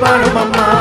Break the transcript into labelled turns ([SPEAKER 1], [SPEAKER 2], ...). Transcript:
[SPEAKER 1] பாடும் அம்மா.